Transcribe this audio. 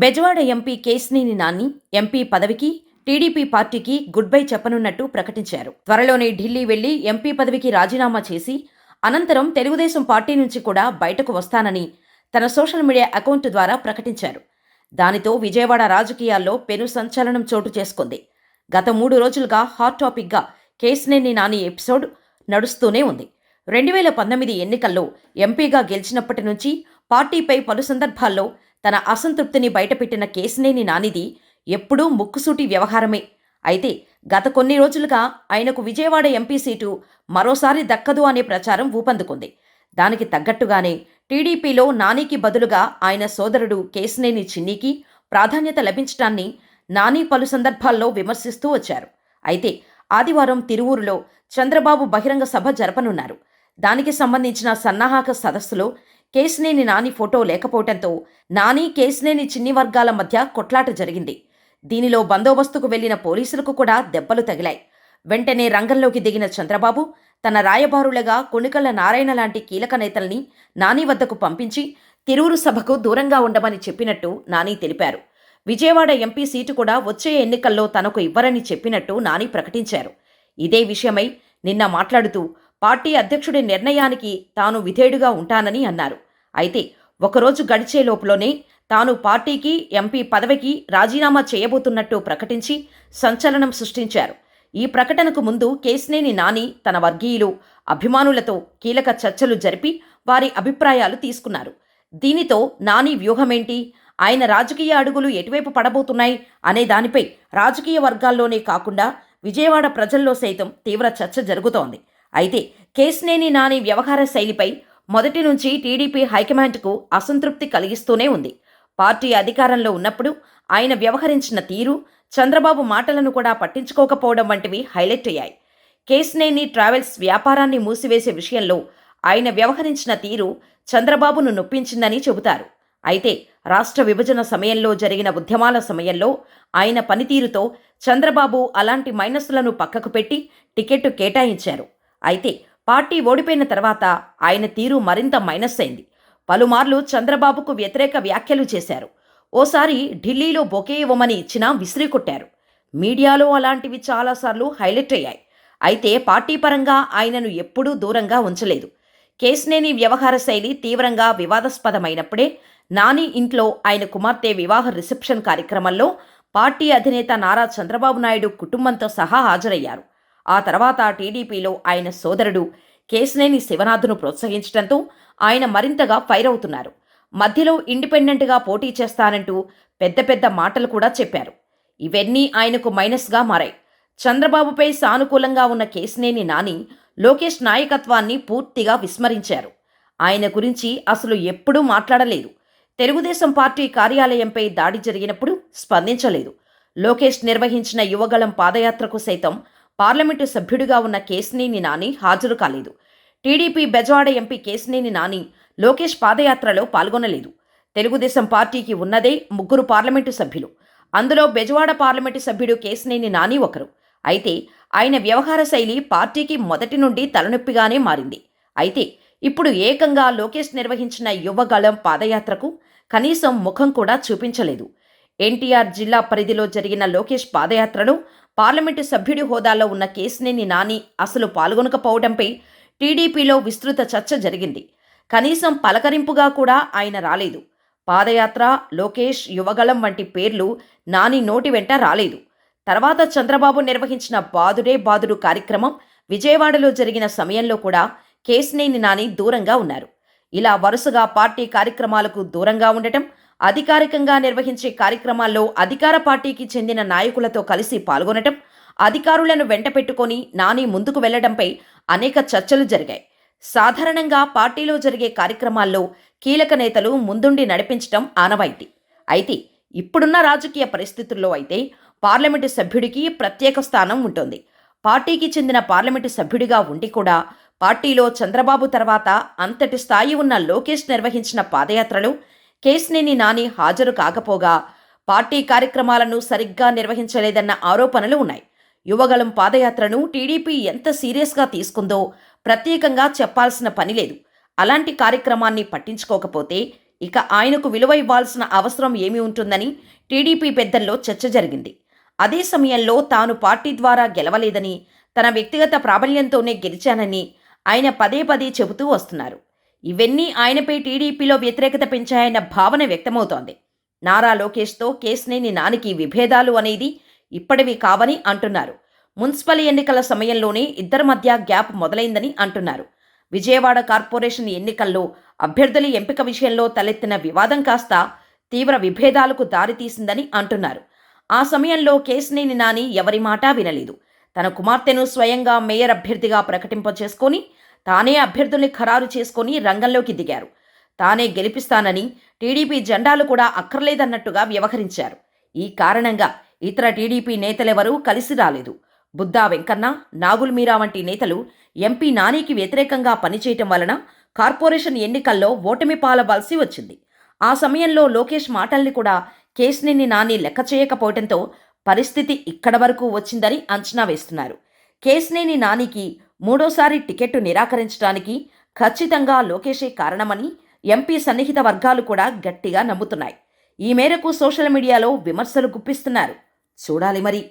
Bezawada MP Kesineni Nani MP పదవికి TDP పార్టీకి goodbye చెప్పనున్నట్టు ప్రకటించారు. త్వరలోనే ఢిల్లీ వెళ్ళి ఎంపీ పదవికి రాజీనామా చేసి అనంతరం తెలుగుదేశం పార్టీ నుంచి కూడా బయటకు వస్తానని తన సోషల్ మీడియా అకౌంట్ ద్వారా ప్రకటించారు. దానితో విజయవాడ రాజకీయాల్లో పెను సంచలనం చోటు చేసుకుంది. గత మూడు రోజులుగా హాట్ టాపిక్గా కేశినేని నాని ఎపిసోడ్ నడుస్తూనే ఉంది. రెండు వేల పంతొమ్మిది ఎన్నికల్లో ఎంపీగా గెలిచినప్పటి నుంచి పార్టీపై పలు సందర్భాల్లో తన అసంతృప్తిని బయటపెట్టిన కేసినేని నానిది ఎప్పుడూ ముక్కుసూటి వ్యవహారమే. అయితే గత కొన్ని రోజులుగా ఆయనకు విజయవాడ ఎంపీ సీటు మరోసారి దక్కదు అనే ప్రచారం ఊపందుకుంది. దానికి తగ్గట్టుగానే టీడీపీలో నానికి బదులుగా ఆయన సోదరుడు కేసినేని చిన్నికి ప్రాధాన్యత లభించడాన్ని నాని పలు సందర్భాల్లో విమర్శిస్తూ వచ్చారు. అయితే ఆదివారం తిరువూరులో చంద్రబాబు బహిరంగ సభ జరపనున్నారు. దానికి సంబంధించిన సన్నాహక సదస్సులో కేసినేని నాని ఫోటో లేకపోవటంతో నాని కేసినేని చిన్ని వర్గాల మధ్య కొట్లాట జరిగింది. దీనిలో బందోబస్తుకు వెళ్ళిన పోలీసులకు కూడా దెబ్బలు తగిలాయి. వెంటనే రంగంలోకి దిగిన చంద్రబాబు తన రాయబారులుగా కొణికళ్ళ నారాయణ లాంటి కీలక నేతల్ని నాని వద్దకు పంపించి తిరువురు సభకు దూరంగా ఉండమని చెప్పినట్టు నాని తెలిపారు. విజయవాడ ఎంపీ సీటు కూడా వచ్చే ఎన్నికల్లో తనకు ఇవ్వరని చెప్పినట్టు నాని ప్రకటించారు. ఇదే విషయమై నిన్న మాట్లాడుతూ పార్టీ అధ్యక్షుడి నిర్ణయానికి తాను విధేయుడుగా ఉంటానని అన్నారు. అయితే ఒకరోజు గడిచే లోపులోనే తాను పార్టీకి ఎంపీ పదవికి రాజీనామా చేయబోతున్నట్టు ప్రకటించి సంచలనం సృష్టించారు. ఈ ప్రకటనకు ముందు కేసినేని నాని తన వర్గీయులు అభిమానులతో కీలక చర్చలు జరిపి వారి అభిప్రాయాలు తీసుకున్నారు. దీనితో నాని వ్యూహమేంటి? ఆయన రాజకీయ అడుగులు ఎటువైపు పడబోతున్నాయి అనే దానిపై రాజకీయ వర్గాల్లోనే కాకుండా విజయవాడ ప్రజల్లో సైతం తీవ్ర చర్చ జరుగుతోంది. అయితే కేసినేని నాని వ్యవహార శైలిపై మొదటి నుంచి టీడీపీ హైకమాండ్కు అసంతృప్తి కలిగిస్తూనే ఉంది. పార్టీ అధికారంలో ఉన్నప్పుడు ఆయన వ్యవహరించిన తీరు చంద్రబాబు మాటలను కూడా పట్టించుకోకపోవడం వంటివి హైలైట్ అయ్యాయి. కేసినేని ట్రావెల్స్ వ్యాపారాన్ని మూసివేసే విషయంలో ఆయన వ్యవహరించిన తీరు చంద్రబాబును నొప్పించిందని చెబుతారు. అయితే రాష్ట్ర విభజన సమయంలో జరిగిన ఉద్యమాల సమయంలో ఆయన పనితీరుతో చంద్రబాబు అలాంటి మైనస్లను పక్కకు పెట్టి టికెట్టు కేటాయించారు. అయితే పార్టీ ఓడిపోయిన తర్వాత ఆయన తీరు మరింత మైనస్ అయింది. పలుమార్లు చంద్రబాబుకు వ్యతిరేక వ్యాఖ్యలు చేశారు. ఓసారి ఢిల్లీలో బొకే ఇవ్వమని ఇచ్చినా విసిరికొట్టారు. మీడియాలో అలాంటివి చాలాసార్లు హైలైట్ అయ్యాయి. అయితే పార్టీ పరంగా ఆయనను ఎప్పుడూ దూరంగా ఉంచలేదు. కేసినేని వ్యవహార శైలి తీవ్రంగా వివాదాస్పదమైనప్పుడే నాని ఇంట్లో ఆయన కుమార్తె వివాహ రిసెప్షన్ కార్యక్రమంలో పార్టీ అధినేత నారా చంద్రబాబు నాయుడు కుటుంబంతో సహా హాజరయ్యారు. ఆ తర్వాత టీడీపీలో ఆయన సోదరుడు కేశినేని శివనాథ్ను ప్రోత్సహించడంతో ఆయన మరింతగా ఫైర్ అవుతున్నారు. మధ్యలో ఇండిపెండెంట్గా పోటీ చేస్తానంటూ పెద్ద పెద్ద మాటలు కూడా చెప్పారు. ఇవన్నీ ఆయనకు మైనస్గా మారాయి. చంద్రబాబుపై సానుకూలంగా ఉన్న కేశనేని నాని లోకేష్ నాయకత్వాన్ని పూర్తిగా విస్మరించారు. ఆయన గురించి అసలు ఎప్పుడూ మాట్లాడలేదు. తెలుగుదేశం పార్టీ కార్యాలయంపై దాడి జరిగినప్పుడు స్పందించలేదు. లోకేష్ నిర్వహించిన యువగళం పాదయాత్రకు సైతం పార్లమెంటు సభ్యుడిగా ఉన్న కేసినేని నాని హాజరు కాలేదు. టీడీపీ బెజవాడ ఎంపీ కేసినేని నాని లోకేష్ పాదయాత్రలో పాల్గొనలేదు. తెలుగుదేశం పార్టీకి ఉన్నదే ముగ్గురు పార్లమెంటు సభ్యులు. అందులో బెజవాడ పార్లమెంటు సభ్యుడు కేసినేని నాని ఒకరు. అయితే ఆయన వ్యవహార శైలి పార్టీకి మొదటి నుండి తలనొప్పిగానే మారింది. అయితే ఇప్పుడు ఏకంగా లోకేష్ నిర్వహించిన యువగళం పాదయాత్రకు కనీసం ముఖం కూడా చూపించలేదు. ఎన్టీఆర్ జిల్లా పరిధిలో జరిగిన లోకేష్ పాదయాత్రలో పార్లమెంటు సభ్యుడి హోదాలో ఉన్న కేసినేని నాని అసలు పాల్గొనకపోవడంపై టీడీపీలో విస్తృత చర్చ జరిగింది. కనీసం పలకరింపుగా కూడా ఆయన రాలేదు. పాదయాత్ర లోకేష్ యువగళం వంటి పేర్లు నాని నోటి వెంట రాలేదు. తర్వాత చంద్రబాబు నిర్వహించిన బాదుడే బాదుడు కార్యక్రమం విజయవాడలో జరిగిన సమయంలో కూడా కేసినేని నాని దూరంగా ఉన్నారు. ఇలా వరుసగా పార్టీ కార్యక్రమాలకు దూరంగా ఉండటం అధికారికంగా నిర్వహించే కార్యక్రమాల్లో అధికార పార్టీకి చెందిన నాయకులతో కలిసి పాల్గొనటం అధికారులను వెంట పెట్టుకొని నాని ముందుకు వెళ్ళడంపై అనేక చర్చలు జరిగాయి. సాధారణంగా పార్టీలో జరిగే కార్యక్రమాల్లో కీలక నేతలు ముందుండి నడిపించడం ఆనవాయితీ. అయితే ఇప్పుడున్న రాజకీయ పరిస్థితుల్లో అయితే పార్లమెంటు సభ్యుడికి ప్రత్యేక స్థానం ఉంటుంది. పార్టీకి చెందిన పార్లమెంటు సభ్యుడిగా ఉండి కూడా పార్టీలో చంద్రబాబు తర్వాత అంతటి స్థాయి ఉన్న లోకేష్ నిర్వహించిన పాదయాత్రలు కేసినేని నాని హాజరు కాకపోగా పార్టీ కార్యక్రమాలను సరిగ్గా నిర్వహించలేదన్న ఆరోపణలు ఉన్నాయి. యువగలం పాదయాత్రను టీడీపీ ఎంత సీరియస్గా తీసుకుందో ప్రత్యేకంగా చెప్పాల్సిన పని లేదు. అలాంటి కార్యక్రమాన్ని పట్టించుకోకపోతే ఇక ఆయనకు విలువ ఇవ్వాల్సిన అవసరం ఏమి ఉంటుందని టీడీపీ పెద్దల్లో చర్చ జరిగింది. అదే సమయంలో తాను పార్టీ ద్వారా గెలవలేదని తన వ్యక్తిగత ప్రాబల్యంతోనే గెలిచానని ఆయన పదే పదే చెబుతూ వస్తున్నారు. ఇవన్నీ ఆయనపై టీడీపీలో వ్యతిరేకత పెంచాయన్న భావన వ్యక్తమవుతోంది. నారా లోకేష్తో కేసినేని నానికి విభేదాలు అనేది ఇప్పటివి కావని అంటున్నారు. మున్సిపల్ ఎన్నికల సమయంలోనే ఇద్దరి మధ్య గ్యాప్ మొదలైందని అంటున్నారు. విజయవాడ కార్పొరేషన్ ఎన్నికల్లో అభ్యర్థుల ఎంపిక విషయంలో తలెత్తిన వివాదం కాస్త తీవ్ర విభేదాలకు దారితీసిందని అంటున్నారు. ఆ సమయంలో కేసినేని నాని ఎవరి మాటా వినలేదు. తన కుమార్తెను స్వయంగా మేయర్ అభ్యర్థిగా ప్రకటింపచేసుకొని తానే అభ్యర్థుల్ని ఖరారు చేసుకొని రంగంలోకి దిగారు. తానే గెలిపిస్తానని టీడీపీ జెండాలు కూడా అక్కర్లేదన్నట్టుగా వ్యవహరించారు. ఈ కారణంగా ఇతర టీడీపీ నేతలెవరూ కలిసి రాలేదు. బుద్దా వెంకన్న నాగుల్ మీరా వంటి నేతలు ఎంపీ నానికి వ్యతిరేకంగా పనిచేయటం వలన కార్పొరేషన్ ఎన్నికల్లో ఓటమి పాలవలసి వచ్చింది. ఆ సమయంలో లోకేష్ మాటల్ని కూడా కేసినేని నాని లెక్క చేయకపోవడంతో పరిస్థితి ఇక్కడ వరకు వచ్చిందని అంచనా వేస్తున్నారు. కేసినేని నానికి మూడోసారి టికెట్టు నిరాకరించడానికి ఖచ్చితంగా లోకేషే కారణమని ఎంపీ సన్నిహిత వర్గాలు కూడా గట్టిగా నమ్ముతున్నాయి. ఈ మేరకు సోషల్ మీడియాలో విమర్శలు గుప్పిస్తున్నారు. చూడాలి మరి.